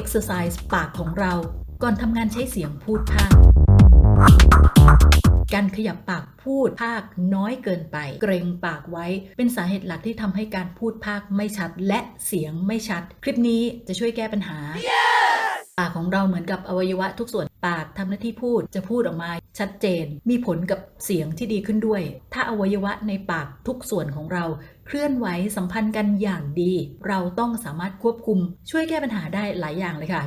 exercise ปากของเรา ก่อนทำงานใช้เสียงพูดภาค การขยับปากพูดภาคน้อยเกินไป เกรงปากไว้ เป็นสาเหตุหลักที่ทำให้การพูดภาคไม่ชัด และเสียงไม่ชัด คลิปนี้จะช่วยแก้ปัญหาปากของเราเหมือนกับอวัยวะทุกส่วนปากทำหน้าที่พูดจะพูดออกมา ชัดเจน มีผลกับเสียงที่ดีขึ้นด้วย ถ้าอวัยวะในปากทุกส่วนของเรา เคลื่อนไหวสัมพันธ์กันอย่างดี เราต้องสามารถควบคุม ช่วยแก้ปัญหาได้หลายอย่างเลยค่ะ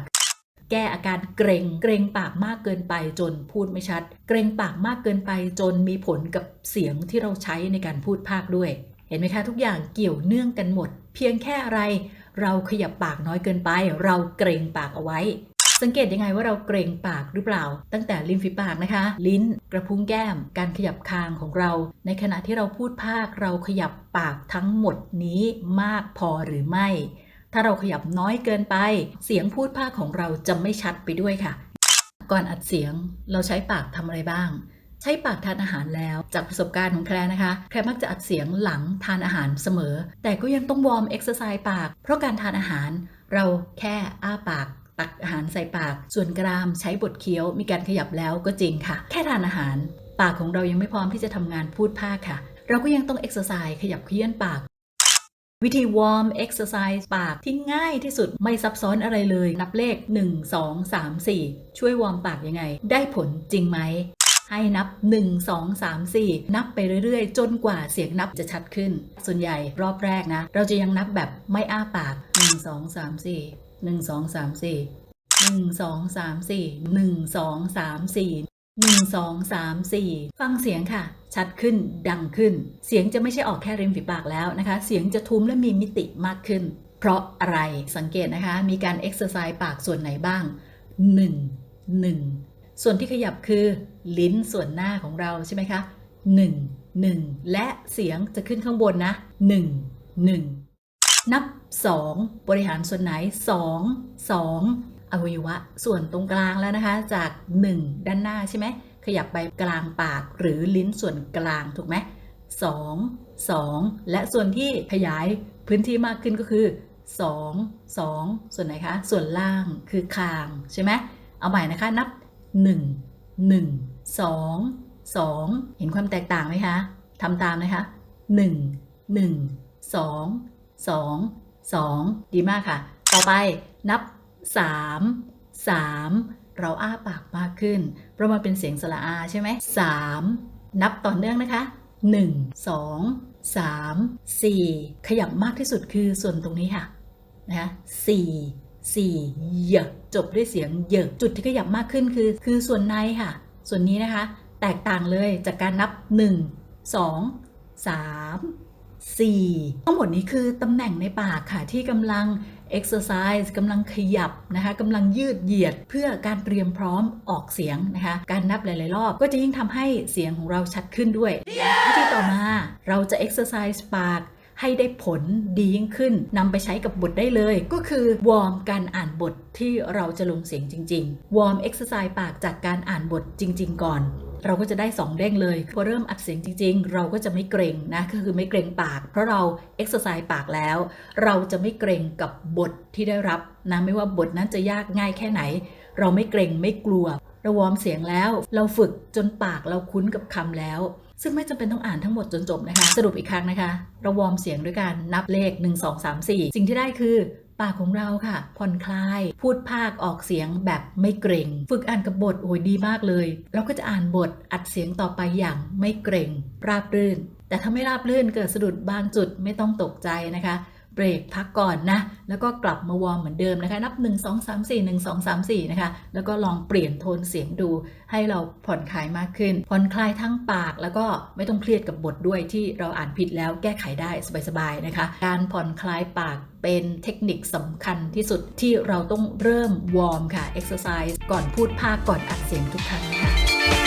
แก้อาการเกรงเกรงปากมากเกินไปจนพูดไม่ชัด เกรงปากมากเกินไปจนมีผลกับเสียงที่เราใช้ในการพูดภาคด้วย เห็นไหมคะทุกอย่างเกี่ยวเนื่องกันหมด เพียงแค่อะไร เราขยับปากน้อยเกินไป เราเกรงปากเอาไว้ สังเกตยังไงว่าเราเกรงปากหรือเปล่า ตั้งแต่ริมฝีปากนะคะ ลิ้นกระพุ้งแก้ม การขยับคางของเรา ในขณะที่เราพูดภาคเราขยับปากทั้งหมดนี้มากพอหรือไม่ ถ้าเราขยับน้อยเกินไป เสียงพูดภาคของเราจะไม่ชัดไปด้วยค่ะ ก่อนอัดเสียงเราใช้ปากทำอะไรบ้างใช้ปากทานอาหารแล้วจากประสบการณ์ของแคลนะคะ แคลมักจะอัดเสียงหลังทานอาหารเสมอ แต่ก็ยังต้องวอร์มเอ็กซ์ไซส์ปาก เพราะการทานอาหารเราแค่อ้าปาก ตักอาหารใส่ปาก ส่วนกรามใช้บดเคี้ยว มีการขยับแล้วก็จริงค่ะ แค่ทานอาหาร ปากของเรายังไม่พร้อมที่จะทำงานพูดภาคค่ะ เราก็ยังต้องเอ็กซ์ไซส์ขยับเคี้ยนปาก วิธีวอร์มเอ็กซ์ไซส์ปากที่ง่ายที่สุดไม่ซับซ้อนอะไรเลย นับเลข 1 2 3 4 ช่วยวอร์มปากยังไง ได้ผลจริงไหมให้นับ 1 2 3 4 นับไปเรื่อยๆ จนกว่าเสียงนับจะชัดขึ้น ส่วนใหญ่รอบแรกนะ เราจะยังนับแบบไม่อ้าปาก 1 2 3 4 1 2 3 4 1 2 3 4 1 2 3 4 1 2 3 4ฟังเสียงค่ะ ชัดขึ้นดังขึ้น เสียงจะไม่ใช่ออกแค่ริมฝีปากแล้วนะคะ เสียงจะทุ้มและมีมิติมากขึ้น เพราะอะไรสังเกตนะคะ มีการเอ็กซ์ไซส์ปากส่วนไหนบ้าง1 1ส่วนที่ขยับคือลิ้นส่วนหน้าของเราใช่ไหมคะ1 1และเสียงจะขึ้นข้างบนนะ1 1 นับ 2 บริหารส่วนไหน 2 2 อวัยวะ ส่วนตรงกลางแล้วนะคะ จาก 1 ด้านหน้าใช่ไหม ขยับไปกลางปากหรือลิ้นส่วนกลางถูกไหมสองสองและส่วนที่ขยายพื้นที่มากขึ้นก็คือสองสองส่วนไหนคะ ส่วนล่างคือคางใช่ไหมเอาใหม่นะคะนับหนึ่งหนึ่งสองสองเห็นความแตกต่างไหมคะทำตามนะคะหนึ่ง หนึ่งสองสองดีมากค่ะ ต่อไปนับสามสามเราอ้าปากมากขึ้น เพราะมันเป็นเสียงสระอาใช่ไหมสามนับต่อเนื่องนะคะหนึ่งสองสามสี่ขยับมากที่สุดคือส่วนตรงนี้ค่ะนะคะสี่สี่เหยอะจบด้วยเสียงเหยอะจุดที่ขยับมากขึ้นคือ คือส่วนในค่ะ ส่วนนี้นะคะ แตกต่างเลยจากการนับ 1 2 3 4ทั้งหมดนี้คือตำแหน่งในปากค่ะ ที่กำลัง exercise กำลังขยับนะคะกำลังยืดเหยียดเพื่อการเตรียมพร้อมออกเสียงนะคะ การนับหลาย ๆ รอบก็จะยิ่งทำให้เสียงของเราชัดขึ้นด้วยวิธีต่อมาเราจะ exercise ปากให้ได้ผลดียิ่งขึ้นนำไปใช้กับบทได้เลย ก็คือวอร์มการอ่านบทที่เราจะลงเสียงจริง ๆ วอร์ม exercise ปากจากการอ่านบทจริง ๆ ก่อน เราก็จะได้ 2 เด้งเลย พอเริ่มอัดเสียงจริง ๆ เราก็จะไม่เกรงนะก็คือไม่เกรงปาก เพราะเรา exercise ปากแล้ว เราจะไม่เกรงกับบทที่ได้รับนะไม่ว่าบทนั้นจะยากง่ายแค่ไหน เราไม่เกรงไม่กลัว เราวอร์มเสียงแล้ว เราฝึกจนปากเราคุ้นกับคำแล้ว ซึ่งไม่จำเป็นต้องอ่านทั้งหมดจนจบนะคะ สรุปอีกครั้งนะคะ เราวอร์มเสียงด้วยการนับเลข 1 2 3 4 สิ่งที่ได้คือ ปากของเราค่ะ ผ่อนคลาย พูดภาคออกเสียงแบบไม่เกรงฝึกอ่านกับบทโอ้ยดีมากเลย เราก็จะอ่านบทอัดเสียงต่อไปอย่างไม่เกรงราบรื่น แต่ถ้าไม่ราบรื่นเกิดสะดุดบางจุดไม่ต้องตกใจนะคะ เบรกพักก่อนนะ แล้วก็กลับมาวอร์มเหมือนเดิมนะคะ นับ 1 2 3 4 1 2 3 4 นะคะ แล้วก็ลองเปลี่ยนโทนเสียงดู ให้เราผ่อนคลายมากขึ้น ผ่อนคลายทั้งปาก แล้วก็ไม่ต้องเครียดกับบทด้วยที่เราอ่านผิดแล้วแก้ไขได้สบายๆนะคะ การผ่อนคลายปากเป็นเทคนิคสำคัญที่สุดที่เราต้องเริ่มวอร์มค่ะ exercise ก่อนพูดภาคก่อนอัดเสียงทุกครั้งค่ะ